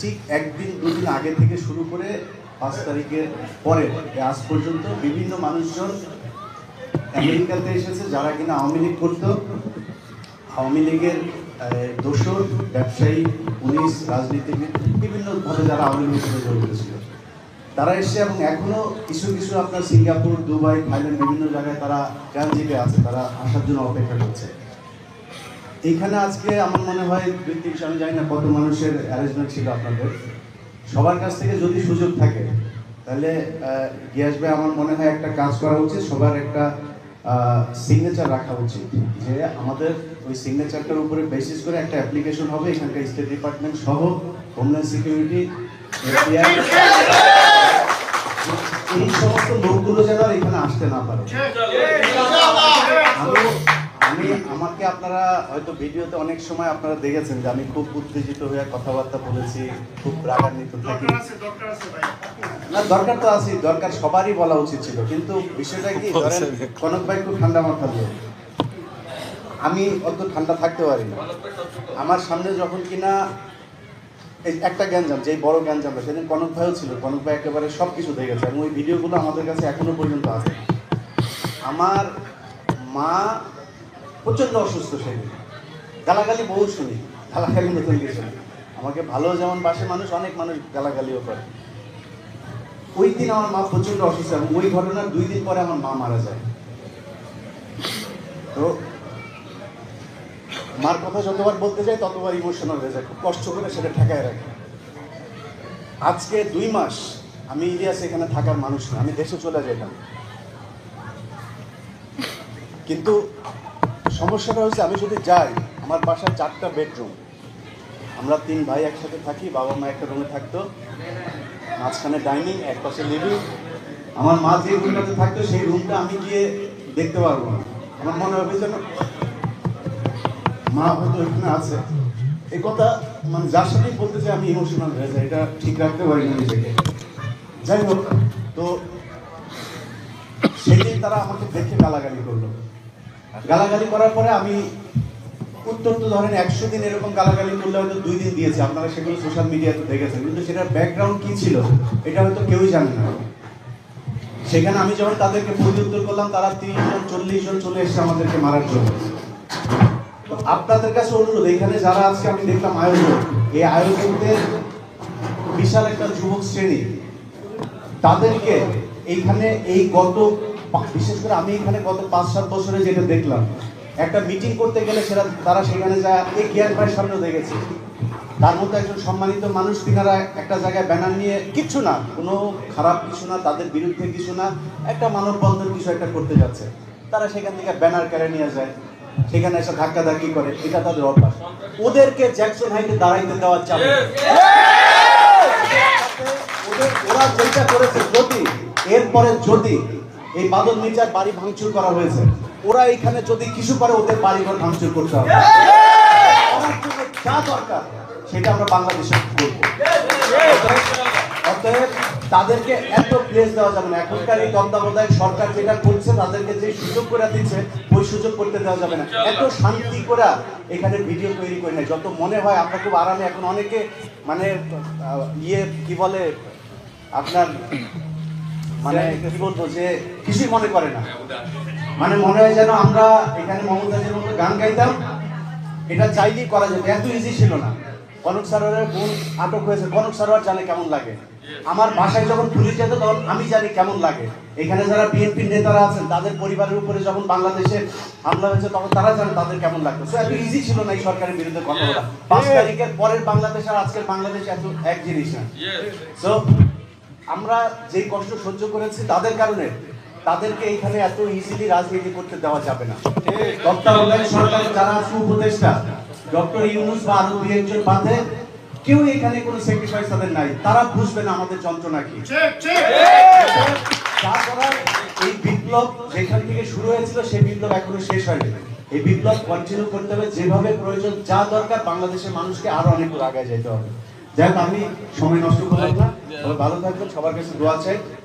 ঠিক একদিন, দুদিন আগে থেকে শুরু করে পাঁচ তারিখের পরে আজ পর্যন্ত বিভিন্ন মানুষজন আমেরিকাতে এসেছে যারা কিনা আওয়ামী লীগ করতো। আওয়ামী লীগের দোসর ব্যবসায়ী, পুলিশ, রাজনীতিবিদ বিভিন্নভাবে যারা আওয়ামী লীগের সাথে জড়িত ছিল। তারা এসছে এবং এখনও কিছু কিছু আপনার সিঙ্গাপুর, দুবাই, থাইল্যান্ড, বিভিন্ন জায়গায় তারা ট্রানজিটে আছে, তারা আসার জন্য অপেক্ষা করছে। এইখানে আজকে আমার মনে হয় দুই তিনশো আমি জানি না কত মানুষের অ্যারেঞ্জমেন্ট ছিল আপনাদের। সবার কাছ থেকে যদি সুযোগ থাকে তাহলে গিয়াস ভাই আমার মনে হয় একটা কাজ করা উচিত সবার একটা সিগনেচার রাখা উচিত। যে আমাদের ওই সিগনেচারটার উপরে বেসিস করে একটা অ্যাপ্লিকেশন হবে এখানকার স্টেট ডিপার্টমেন্ট সহ হোমল্যান্ড সিকিউরিটি এই সমস্ত লোকগুলো যেন এখানে আসতে না পারে। আমাকে আপনারা হয়তো ভিডিওতে অনেক সময় আপনারা দেখেছেন যে আমি খুব উত্তেজিত হয়ে কথাবার্তা বলেছি খুব রাগান্বিত থাকি। না দরকার তো আছে দরকার সবারই বলা উচিত ছিল। কিন্তু বিষয়টা কি ধরেন কনক ভাই খুব ঠান্ডা মাথা দিয়ে। আমি অত ঠান্ডা থাকতে পারি না। আমার সামনে যখন কিনা এই একটা গ্যাঞ্জাম যেই বড় গ্যাঞ্জামটা সেদিন কনক ভাইও ছিল কনক ভাই একেবারে সব কিছু দেখেছে এবং ওই ভিডিওগুলো আমাদের কাছে এখনও পর্যন্ত আছে। আমার মা প্রচণ্ড অসুস্থ সেদিন গালাগালি বহু শুনি, গালাগালি নতুন কিছু। আমাকে ভালো যেমন বাসে মানুষ, অনেক মানুষ গালাগালিও করে। ওই দিন আমার মা প্রচণ্ড অসুস্থ এবং ওই ঘটনার দুই দিন পরে আমার মা মারা যায়। তো মার কথা যতবার বলতে যাই, ততবার ইমোশনাল হয়ে যায়, খুব কষ্ট করে সেটা ঠেকায় রাখে। আজকে দুই মাস আমি ইলিয়াস এখানে থাকার মানুষ না, আমি দেশে চলে যেতাম। কিন্তু সমস্যাটা হচ্ছে আমি যদি যাই, আমার বাসায় চারটা বেডরুম। আমরা তিন ভাই একসাথে থাকি, বাবা মা একটা রুমে থাকতো। মাঝখানে ডাইনিং, এক পাশে লিভিং। আমার মা যে রুমটাতে থাকতো, সেই রুমটা আমি গিয়ে দেখতে পারব না। আমার মনে হবে যেন মা হয়তো এখানে আছে। এই কথা মানে যার সাথেই বলতে চাই, আমি ইমোশনাল হয়ে যাই। এটা ঠিক রাখতে পারি না নিজেকে। যাই হোক, তো সেদিন তারা আমাকে দেখে গালাগালি করল। গালাগালি করার পরে আমি উত্তর তো ধরেন একশো দিন এরকম গালাগালি করলে হয়তো দুই দিন দিয়েছে। আপনারা সেগুলো সোশ্যাল মিডিয়াতে দেখেছেন। কিন্তু সেটার ব্যাকগ্রাউন্ড কি ছিল, এটা হয়তো কেউই জানে না। সেখানে আমি যখন তাদেরকে প্রত্যুত্তর করলাম, তারা তিরিশ জন চল্লিশ জন চলে এসেছে আমাদেরকে মারার জন্য। তো আপনাদের কাছে অনুরোধ, এখানে যারা আজকে আমি দেখলাম আয়োজক, এই আয়োজকদের বিশাল একটা যুবক শ্রেণি, তাদেরকে এইখানে এই গত বিশেষ করে আমি এখানে গত পাঁচ, সাত বছরে যেটা দেখলাম, একটা মিটিং করতে গেলে সেটা তারা সেখানে যায় এই কেয়ার ভাইয়ের সামনেও দেখেছি তার মধ্যে একজন সম্মানিত মানুষ, তিনারা একটা জায়গায় ব্যানার নিয়ে কিচ্ছু না, কোনো খারাপ কিছু না, তাদের বিরুদ্ধে কিছু না, একটা মানববন্ধন কিছু একটা করতে যাচ্ছে। তারা সেখান থেকে ব্যানার কেড়ে নিয়ে যায়, সেখানে এসে ধাক্কা ধাক্কি করে, এটা তাদের অভ্যাস। ওদেরকে জ্যাকসন হাইটে দাঁড়াইতে দেওয়া। ওদের ওরা যেটা করেছে যদি এরপরে যদি এই বাদল মির্জার বাড়ি ভাঙচুর করা হয়েছে। ওরা এখানে যদি কিছু করে, ওদের বাড়ি ঘর ভাঙচুর করতে হবে। যা দরকার, সেটা আমরা বাংলাদেশে করব। অতএব তাদেরকে এত প্লেস দেওয়া যাবে না। এখনকার এই তত্ত্বাবধায়ক সরকার যেটা করছে, তাদেরকে যে সুযোগ করে দিচ্ছে, ওই সুযোগ করতে দেওয়া যাবে না। এত শান্তি করে এখানে ভিডিও তৈরি করে নেয়। যত মনে হয়, আমরা খুব আরামে এখন অনেকে মানে ইয়ে কি বলে, আপনার মানে কি বলব যে কিছুই মনে করে না। মানে মনে হয় যেন আমরা এখানে মমতাজের মতো গান গাইতাম এটা চাইলেই করা যেত এত ইজি ছিল না। কনক সারোয়ারের বোন আটক হয়েছে। কনক সারোয়ার জানে কেমন লাগে। আমার বাসায় যখন পুলিশ যেত তখন আমি জানি কেমন লাগে। এখানে যারা বিএনপির নেতারা আছেন তাদের পরিবারের উপরে যখন বাংলাদেশে হামলা হয়েছে তখন তারা জানে তাদের কেমন লাগতো। সো এত ইজি ছিল না এই সরকারের বিরুদ্ধে কথা বলা। পাঁচ তারিখের পরের বাংলাদেশ আর আজকের বাংলাদেশ এত এক জিনিস না। সো আমরা যেই কষ্ট সহ্য করেছি তাদের কারণে তাদেরকে এখানে এত ইজিলি রাজনীতি করতে দেওয়া যাবে না। যারা আছে, উপদেষ্টা, ডক্টর ইউনুস বা আরও দুই একজন বাদে, কেউ এখানে কোনো স্যাক্রিফাইস তাদের নাই। তারা বুঝবে না আমাদের যন্ত্রণা কি। এই বিপ্লব যেখান থেকে শুরু হয়েছিল, সেই বিপ্লব এখনও শেষ হয়নি। এই বিপ্লব কন্টিনিউ করতে হবে। যেভাবে প্রয়োজন যা দরকার, বাংলাদেশের মানুষকে আরও অনেক দূর আগে যেতে হবে। যাই হোক, আমি সময় নষ্ট করলাম না। ভালো থাকবেন সবার কাছে দোয়া চাই।